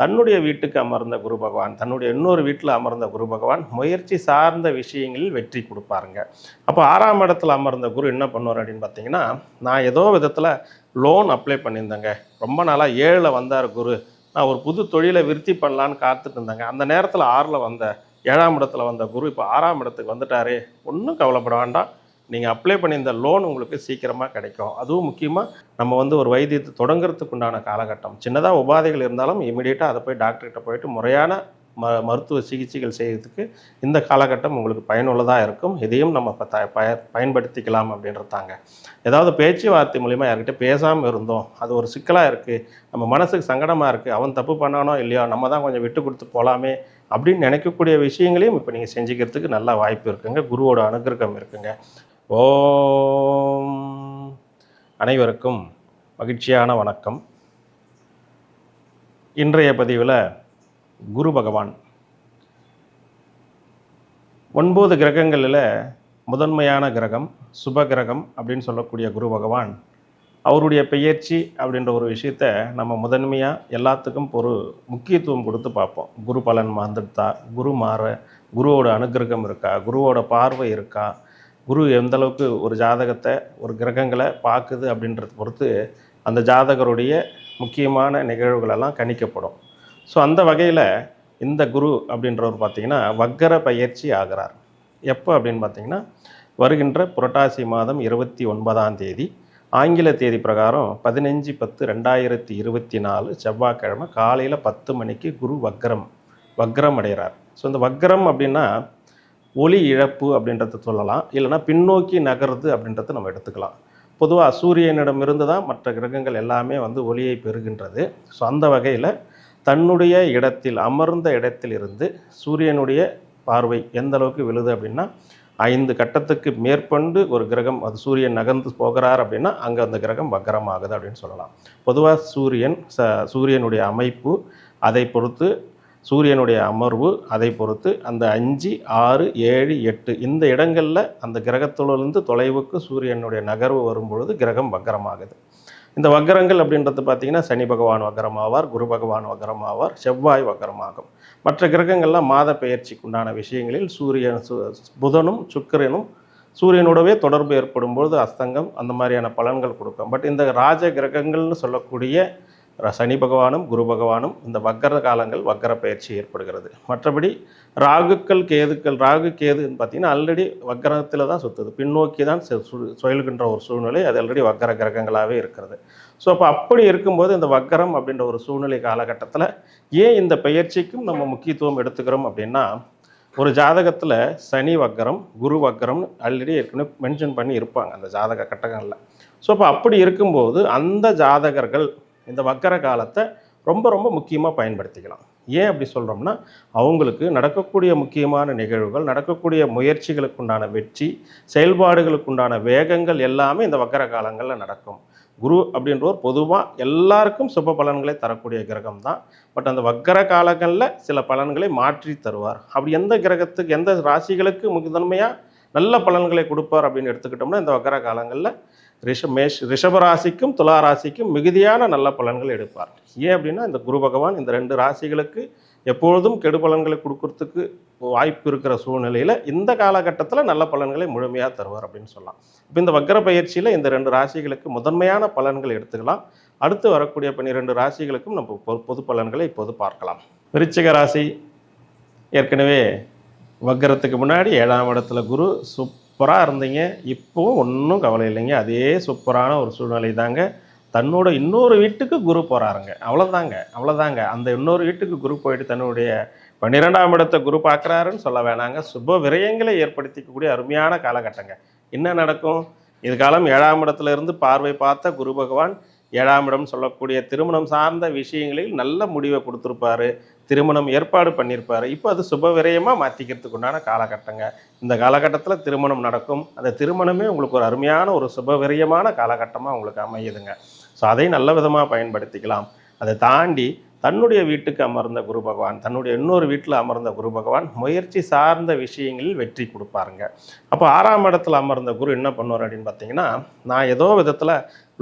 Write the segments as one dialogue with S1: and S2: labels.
S1: தன்னுடைய வீட்டுக்கு அமர்ந்த குரு பகவான் தன்னுடைய இன்னொரு வீட்டில் அமர்ந்த குரு பகவான் முயற்சி சார்ந்த விஷயங்களில் வெற்றி கொடுப்பாருங்க. அப்போ ஆறாம் இடத்துல அமர்ந்த குரு என்ன பண்ணுவார் அப்படின்னு பார்த்தீங்கன்னா நான் ஏதோ விதத்தில் லோன் அப்ளை பண்ணியிருந்தேங்க. ரொம்ப நாளாக ஏழில் வந்தார் குரு. நான் ஒரு புது தொழிலை விருத்தி பண்ணலான்னு காத்துட்டு இருந்தேங்க. அந்த நேரத்தில் ஆறில் வந்த ஏழாம் இடத்துல வந்த குரு இப்போ ஆறாம் இடத்துக்கு வந்துட்டாரே. ஒன்றும் கவலைப்பட வேண்டாம். நீங்கள் அப்ளை பண்ணியிருந்த லோன் உங்களுக்கு சீக்கிரமாக கிடைக்கும். அதுவும் முக்கியமாக நம்ம வந்து ஒரு வைத்தியத்தை தொடங்குறதுக்கு உண்டான காலகட்டம். சின்னதாக உபாதைகள் இருந்தாலும் இமீடியட்டாக அதை போய் டாக்டர்கிட்ட போயிட்டு முறையான ம மருத்துவ சிகிச்சைகள் செய்கிறதுக்கு இந்த காலகட்டம் உங்களுக்கு பயனுள்ளதாக இருக்கும். இதையும் நம்ம இப்போ த பய பயன்படுத்திக்கலாம் அப்படின்றதாங்க. ஏதாவது பேச்சுவார்த்தை மூலிமா யார்கிட்ட பேசாமல் இருந்தோம். அது ஒரு சிக்கலாக இருக்குது நம்ம மனசுக்கு சங்கடமாக இருக்குது அவன் தப்பு பண்ணானோ இல்லையோ நம்ம தான் கொஞ்சம் விட்டு கொடுத்து போகலாமே அப்படின்னு நினைக்கக்கூடிய விஷயங்களையும் இப்போ நீங்கள் செஞ்சுக்கிறதுக்கு நல்ல வாய்ப்பு இருக்குங்க. குருவோட அனுகிரகம் இருக்குங்க. ஓம். அனைவருக்கும் மகிழ்ச்சியான வணக்கம். இன்றைய பதிவில் குரு பகவான். ஒன்பது கிரகங்களில் முதன்மையான கிரகம் சுப கிரகம் அப்படின்னு சொல்லக்கூடிய குரு பகவான். அவருடைய பெயர்ச்சி அப்படின்ற ஒரு விஷயத்த நம்ம முதன்மையாக எல்லாத்துக்கும் ஒரு முக்கியத்துவம் கொடுத்து பார்ப்போம். குரு பலன் வந்துட்டா குரு மாற குருவோட அனுகிரகம் இருக்கா குருவோட பார்வை இருக்கா குரு எந்த அளவுக்கு ஒரு ஜாதகத்தை ஒரு கிரகங்களை பார்க்குது அப்படின்றத பொறுத்து அந்த ஜாதகருடைய முக்கியமான நிகழ்வுகளெல்லாம் கணிக்கப்படும். ஸோ அந்த வகையில் இந்த குரு அப்படின்றவர் பார்த்திங்கன்னா வக்கர பயிற்சி ஆகிறார். எப்போ அப்படின்னு பார்த்தீங்கன்னா வருகின்ற புரட்டாசி மாதம் இருபத்தி ஒன்பதாம் தேதி ஆங்கில தேதி பிரகாரம் பதினஞ்சு பத்து ரெண்டாயிரத்தி இருபத்தி நாலு செவ்வாய்க்கிழமை காலையில் பத்து மணிக்கு குரு வக்ரம் வக்ரம் அடைகிறார். ஸோ இந்த வக்ரம் அப்படின்னா ஒளி இழப்பு அப்படின்றத சொல்லலாம். இல்லைன்னா பின்னோக்கி நகருது அப்படின்றத நம்ம எடுத்துக்கலாம். பொதுவாக சூரியனிடமிருந்து தான் மற்ற கிரகங்கள் எல்லாமே வந்து ஒளியை பெறுகின்றது. ஸோ அந்த வகையில் தன்னுடைய இடத்தில் அமர்ந்த இடத்தில் இருந்து சூரியனுடைய பார்வை எந்த அளவுக்கு விழுது அப்படின்னா ஐந்து கட்டத்துக்கு மேற்கொண்டு ஒரு கிரகம் அது சூரியன் நகர்ந்து போகிறார் அப்படின்னா அங்கே அந்த கிரகம் வக்கரமாகுது அப்படின்னு சொல்லலாம். பொதுவாக சூரியன் ச சூரியனுடைய அமைப்பு அதை பொறுத்து சூரியனுடைய அமர்வு அதை பொறுத்து அந்த அஞ்சு ஆறு ஏழு எட்டு இந்த இடங்களில் அந்த கிரகத்திலிருந்து தொலைவுக்கு சூரியனுடைய நகர்வு வரும்பொழுது கிரகம் வக்கரமாகுது. இந்த வக்கரங்கள் அப்படின்றது பார்த்தீங்கன்னா சனி பகவான் வக்கரமாவார் குரு பகவான் வக்கரமாவார் செவ்வாய் வக்கரமாகும். மற்ற கிரகங்கள்லாம் மாத பெயர்ச்சிக்கு உண்டான விஷயங்களில் சூரியன் சு புதனும் சுக்கிரனும் சூரியனோடவே தொடர்பு ஏற்படும் பொழுது அஸ்தங்கம் அந்த மாதிரியான பலன்கள் கொடுக்கும். பட் இந்த ராஜ கிரகங்கள்னு சொல்லக்கூடிய சனி பகவானும் குரு பகவானும் இந்த வக்கர காலங்கள் வக்கர பயிற்சி ஏற்படுகிறது. மற்றபடி ராகுக்கள் கேதுக்கள் ராகு கேதுன்னு பார்த்தீங்கன்னா ஆல்ரெடி வக்கரத்தில் தான் சுற்றுது பின்னோக்கி தான் சு- சுழல்கின்ற ஒரு சூழ்நிலை அது ஆல்ரெடி வக்கர கிரகங்களாகவே இருக்கிறது. ஸோ அப்போ அப்படி இருக்கும்போது இந்த வக்கரம் அப்படின்ற ஒரு சூழ்நிலை காலகட்டத்தில் ஏன் இந்த பயிற்சிக்கும் நம்ம முக்கியத்துவம் எடுத்துக்கிறோம் அப்படின்னா ஒரு ஜாதகத்தில் சனி வக்கரம் குரு வக்கரம்னு ஆல்ரெடி ஏற்கனவே மென்ஷன் பண்ணி இருப்பாங்க அந்த ஜாதக கட்டங்களில் ஸோ அப்போ அப்படி இருக்கும்போது அந்த ஜாதகர்கள் இந்த வக்கர காலத்தை ரொம்ப ரொம்ப முக்கியமாக பயன்படுத்திக்கலாம். ஏன் அப்படி சொல்கிறோம்னா அவங்களுக்கு நடக்கக்கூடிய முக்கியமான நிகழ்வுகள் நடக்கக்கூடிய முயற்சிகளுக்கு உண்டான வெற்றி செயல்பாடுகளுக்கு உண்டான வேகங்கள் எல்லாமே இந்த வக்கர காலங்களில் நடக்கும். குரு அப்படின்றவர் பொதுவாக எல்லாருக்கும் சுப பலன்களை தரக்கூடிய கிரகம் தான். பட் அந்த வக்கர காலங்களில் சில பலன்களை மாற்றி தருவார். அப்படி எந்த கிரகத்துக்கு எந்த ராசிகளுக்கு முதன்மையாக நல்ல பலன்களை கொடுப்பார் அப்படின்னு எடுத்துக்கிட்டோம்னா இந்த வக்கர காலங்களில் ரிஷ மேஷ் ராசிக்கும் துலா ராசிக்கும் மிகுதியான நல்ல பலன்கள் எடுப்பார். ஏன் அப்படின்னா இந்த குரு பகவான் இந்த ரெண்டு ராசிகளுக்கு எப்பொழுதும் கெடு பலன்களை கொடுக்கறதுக்கு வாய்ப்பு இருக்கிற சூழ்நிலையில் இந்த காலகட்டத்தில் நல்ல பலன்களை முழுமையாக தருவார் அப்படின்னு சொல்லலாம். இப்போ இந்த வக்கர பயிற்சியில் இந்த ரெண்டு ராசிகளுக்கு முதன்மையான பலன்கள் எடுத்துக்கலாம். அடுத்து வரக்கூடிய பன்னிரெண்டு ராசிகளுக்கும் நம்ம பொ- பொது பலன்களை இப்போது பார்க்கலாம். விருச்சிக ராசி ஏற்கனவே வக்கரத்துக்கு முன்னாடி ஏழாம் இடத்துல குரு சூப்பராக இருந்தீங்க. இப்போவும் ஒன்றும் கவலை இல்லைங்க. அதே சூப்பரான ஒரு சூழ்நிலை தாங்க. தன்னோட இன்னொரு வீட்டுக்கு குரு போகிறாருங்க அவ்வளோதாங்க அவ்வளோதாங்க அந்த இன்னொரு வீட்டுக்கு குரு போயிட்டு தன்னுடைய பன்னிரெண்டாம் இடத்தை குரு பார்க்குறாருன்னு சொல்ல வேணாங்க. சுப விரயங்களை ஏற்படுத்திக்கக்கூடிய அருமையான காலகட்டங்க. என்ன நடக்கும்? இது காலம் ஏழாம் இடத்துல இருந்து பார்வை பார்த்த குரு பகவான் ஏழாம் இடம் சொல்லக்கூடிய திருமணம் சார்ந்த விஷயங்களில் நல்ல முடிவை கொடுத்துருப்பாரு. திருமணம் ஏற்பாடு பண்ணியிருப்பாரு. இப்போ அது சுப விரயமாக மாற்றிக்கிறதுக்கு உண்டான காலகட்டங்க. இந்த காலகட்டத்தில் திருமணம் நடக்கும். அந்த திருமணமே உங்களுக்கு ஒரு அருமையான ஒரு சுப விரயமான காலகட்டமாக உங்களுக்கு அமையுதுங்க. ஸோ அதை நல்ல விதமாக பயன்படுத்திக்கலாம். அதை தாண்டி தன்னுடைய வீட்டுக்கு அமர்ந்த குரு பகவான் தன்னுடைய இன்னொரு வீட்டில் அமர்ந்த குரு பகவான் முயற்சி சார்ந்த விஷயங்களில் வெற்றி கொடுப்பாருங்க. அப்போ ஆறாம் இடத்துல அமர்ந்த குரு என்ன பண்ணுவார் அப்படின்னு பார்த்தீங்கன்னா நான் ஏதோ விதத்தில்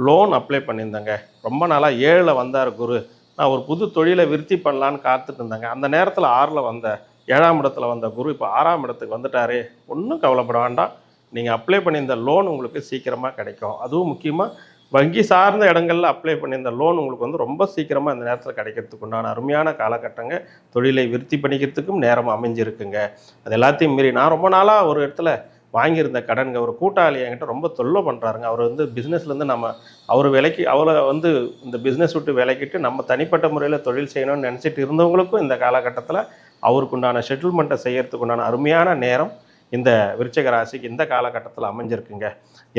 S1: லோன் அப்ளை பண்ணியிருந்தேங்க. ரொம்ப நாளாக ஏழில் வந்தார் குரு. நான் ஒரு புது தொழிலை விருத்தி பண்ணலான்னு காத்துட்டு இருந்தாங்க. அந்த நேரத்தில் ஆறில் வந்த ஏழாம் இடத்துல வந்த குரு இப்போ ஆறாம் இடத்துக்கு வந்துட்டாரே. ஒன்றும் கவலைப்பட வேண்டாம். நீங்கள் அப்ளை பண்ணியிருந்த லோன் உங்களுக்கு சீக்கிரமாக கிடைக்கும். அதுவும் முக்கியமாக வங்கி சார்ந்த இடங்களில் அப்ளை பண்ணியிருந்த லோன் உங்களுக்கு வந்து ரொம்ப சீக்கிரமாக இந்த நேரத்தில் கிடைக்கிறதுக்கு உண்டான அருமையான காலகட்டங்க. தொழிலை விருத்தி பண்ணிக்கிறதுக்கும் நேரம் அமைஞ்சிருக்குங்க. அது எல்லாத்தையும் மீறி நான் ரொம்ப நாளாக ஒரு இடத்துல வாங்கியிருந்த கடன்கள் ஒரு கூட்டாளி என்கிட்ட ரொம்ப தொல்லை பண்ணுறாருங்க அவர் வந்து பிஸ்னஸ்லேருந்து நம்ம அவர் விலைக்கு அவளை வந்து இந்த பிஸ்னஸ் விட்டு விலைக்கிட்டு நம்ம தனிப்பட்ட முறையில் தொழில் செய்யணும்னு நினச்சிட்டு இருந்தவங்களுக்கும் இந்த காலகட்டத்தில் அவருக்குண்டான செட்டில்மெண்ட்டை செய்கிறதுக்குண்டான அருமையான நேரம். இந்த விருச்சக ராசிக்கு இந்த காலகட்டத்தில் அமைஞ்சிருக்குங்க.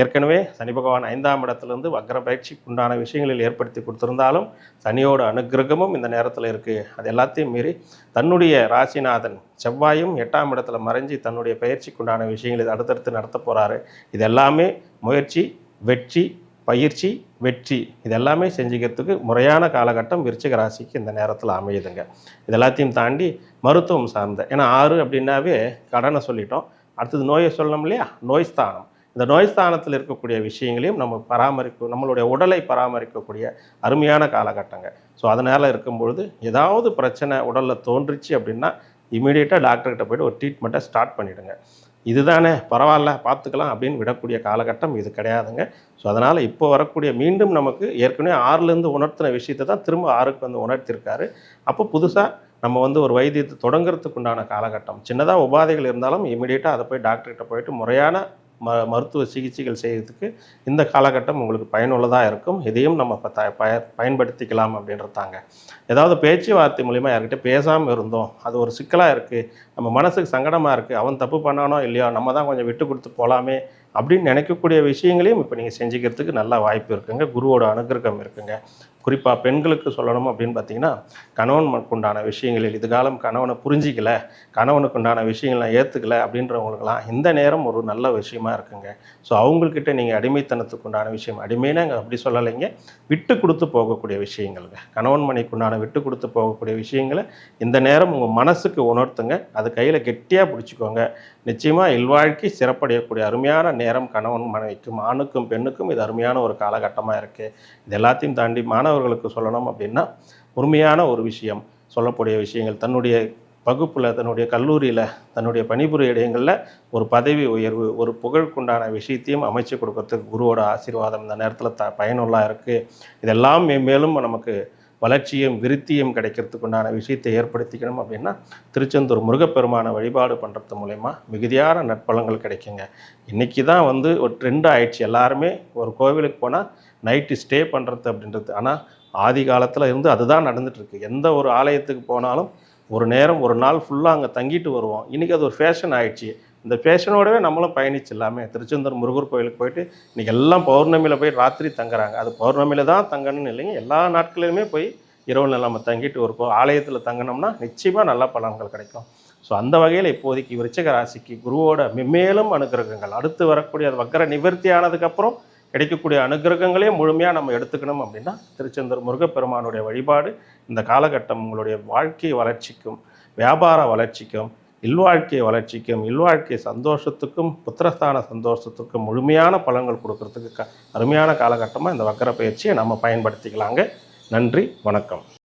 S1: ஏற்கனவே சனி பகவான் ஐந்தாம் இடத்துலேருந்து வக்ர பயிற்சிக்கு உண்டான விஷயங்களில் ஏற்படுத்தி கொடுத்துருந்தாலும் சனியோட அனுக்கிரகமும் இந்த நேரத்தில் இருக்குது அது எல்லாத்தையும் மீறி தன்னுடைய ராசிநாதன் செவ்வாயும் எட்டாம் இடத்துல மறைஞ்சு தன்னுடைய பயிற்சிக்கு உண்டான விஷயங்களை அடுத்தடுத்து நடத்த போகிறாரு இது எல்லாமே முயற்சி வெற்றி பயிற்சி வெற்றி இதெல்லாமே செஞ்சுக்கிறதுக்கு முறையான காலகட்டம் விருச்சிக ராசிக்கு இந்த நேரத்தில் அமையுதுங்க. இது எல்லாத்தையும் தாண்டி மருத்துவம் சார்ந்த ஏன்னா ஆறு அப்படின்னாவே கடனை சொல்லிட்டோம். அடுத்தது நோயை சொல்லணும் இல்லையா? நோய் ஸ்தானம். இந்த நோய் ஸ்தானத்தில் இருக்கக்கூடிய விஷயங்களையும் நம்ம பராமரிக்க நம்மளுடைய உடலை பராமரிக்கக்கூடிய அருமையான காலகட்டங்க. ஸோ அதனால் இருக்கும்பொழுது ஏதாவது பிரச்சனை உடலில் தோன்றுச்சு அப்படின்னா இமீடியட்டாக டாக்டர்கிட்ட போய்ட்டு ஒரு ட்ரீட்மெண்ட்டை ஸ்டார்ட் பண்ணிவிடுங்க இதுதானே பரவாயில்ல பார்த்துக்கலாம் அப்படின்னு விடக்கூடிய காலகட்டம் இது கிடையாதுங்க. ஸோ அதனால் இப்போ வரக்கூடிய மீண்டும் நமக்கு ஏற்கனவே ஆறுலேருந்து உணர்த்தின விஷயத்தை தான் திரும்ப ஆறுக்கு வந்து உணர்த்திருக்காரு. அப்போ புதுசாக நம்ம வந்து ஒரு வைத்தியத்தை தொடங்குறதுக்கு உண்டான காலகட்டம். சின்னதாக உபாதைகள் இருந்தாலும் இமீடியட்டாக அதை போய் டாக்டர்கிட்ட போயிட்டு முறையான ம மருத்துவ சிகிச்சைகள் செய்கிறதுக்கு இந்த காலகட்டம் உங்களுக்கு பயனுள்ளதாக இருக்கும். இதையும் நம்ம இப்போ த பய பயன்படுத்திக்கலாம் அப்படின்றதாங்க. ஏதாவது பேச்சுவார்த்தை மூலிமா யார்கிட்ட பேசாமல் இருந்தோம். அது ஒரு சிக்கலாக இருக்குது நம்ம மனசுக்கு சங்கடமாக இருக்குது அவன் தப்பு பண்ணானோ இல்லையோ நம்ம தான் கொஞ்சம் விட்டு கொடுத்து போகலாமே அப்படின்னு நினைக்கக்கூடிய விஷயங்களையும் இப்போ நீங்கள் செஞ்சுக்கிறதுக்கு நல்ல வாய்ப்பு இருக்குங்க. குருவோட அனுகிரகம் இருக்குங்க. குறிப்பாக பெண்களுக்கு சொல்லணும் அப்படின்னு பார்த்தீங்கன்னா கணவனுக்கு உண்டான விஷயங்களில் இதுகாலம் கணவனை புரிஞ்சிக்கல கணவனுக்கு உண்டான விஷயங்களை ஏற்றுக்கல அப்படின்றவங்களுக்கெல்லாம் இந்த நேரம் ஒரு நல்ல விஷயமா இருக்குங்க. ஸோ அவங்கக்கிட்ட நீங்கள் அடிமைத்தனத்துக்கு உண்டான விஷயம் அடிமைன்னு அங்கே அப்படி சொல்லலைங்க. விட்டு கொடுத்து போகக்கூடிய விஷயங்கள்ங்க. கணவன் மனைக்கு உண்டான விட்டு கொடுத்து போகக்கூடிய விஷயங்களை இந்த நேரம் உங்கள் மனசுக்கு உணர்த்துங்க. அது கையில் கெட்டியாக பிடிச்சிக்கோங்க. நிச்சயமாக இல்வாழ்க்கை சிறப்படையக்கூடிய அருமையான நேரம் கணவன் மனைவிக்கும் ஆணுக்கும் பெண்ணுக்கும் இது அருமையான ஒரு காலகட்டமாக இருக்குது இது எல்லாத்தையும் தாண்டி மாணவர்களுக்கு சொல்லணும் அப்படின்னா உண்மையான ஒரு விஷயம் சொல்லக்கூடிய விஷயங்கள். தன்னுடைய வகுப்பில் தன்னுடைய கல்லூரியில் தன்னுடைய பணிபுரிய இடங்களில் ஒரு பதவி உயர்வு ஒரு புகழுக்குண்டான விஷயத்தையும் அமைச்சு கொடுக்கறதுக்கு குருவோட ஆசீர்வாதம் இந்த நேரத்தில் த பயனுள்ளாக இருக்குது இதெல்லாம் மேலும் நமக்கு வளர்ச்சியும் விருத்தியும் கிடைக்கிறதுக்கு உண்டான விஷயத்தை ஏற்படுத்திக்கணும் அப்படின்னா திருச்செந்தூர் முருகப்பெருமானை வழிபாடு பண்ணுறது மூலயமா மிகுதியான நற்பலங்கள் கிடைக்குங்க. இன்றைக்கி தான் வந்து ஒரு ட்ரெண்ட் ஆயிடுச்சு. எல்லாருமே ஒரு கோவிலுக்கு போனால் நைட்டு ஸ்டே பண்ணுறது அப்படின்றது. ஆனால் ஆதி காலத்தில் இருந்து அதுதான் நடந்துகிட்ருக்கு எந்த ஒரு ஆலயத்துக்கு போனாலும் ஒரு நேரம் ஒரு நாள் ஃபுல்லாக அங்கே தங்கிட்டு வருவோம். இன்றைக்கி அது ஒரு ஃபேஷன் ஆயிடுச்சு. இந்த ஃபேஷனோடவே நம்மளும் பயணிச்சு திருச்செந்தூர் முருகர் கோயிலுக்கு போயிட்டு இன்றைக்கி எல்லாம் பௌர்ணமியில் போய் ராத்திரி தங்குறாங்க. அது பௌர்ணமியில் தான் தங்கணும்னு இல்லைங்க. எல்லா நாட்களிலுமே போய் இரவு நம்ம தங்கிட்டு இருப்போம் ஆலயத்தில் தங்கினோம்னா நிச்சயமாக நல்ல பலன்கள் கிடைக்கும். ஸோ அந்த வகையில் இப்போதைக்கு விருச்சக ராசிக்கு குருவோட மென்மேலும் அனுகிரகங்கள். அடுத்து வரக்கூடிய அது வக்கர நிவர்த்தி ஆனதுக்கப்புறம் கிடைக்கக்கூடிய அனுகிரகங்களையும் முழுமையாக நம்ம எடுத்துக்கணும் அப்படின்னா திருச்செந்தூர் முருகப்பெருமானுடைய வழிபாடு இந்த காலகட்டம் உங்களுடைய வாழ்க்கை வளர்ச்சிக்கும் வியாபார வளர்ச்சிக்கும் இல்வாழ்க்கை வளர்ச்சிக்கும் இல்வாழ்க்கை சந்தோஷத்துக்கும் புத்திரஸ்தான சந்தோஷத்துக்கும் முழுமையான பலன்கள் கொடுக்கறதுக்கு க அருமையான காலகட்டமாக இந்த வக்கர பயிற்சியை நம்ம பயன்படுத்திக்கலாங்க. நன்றி வணக்கம்.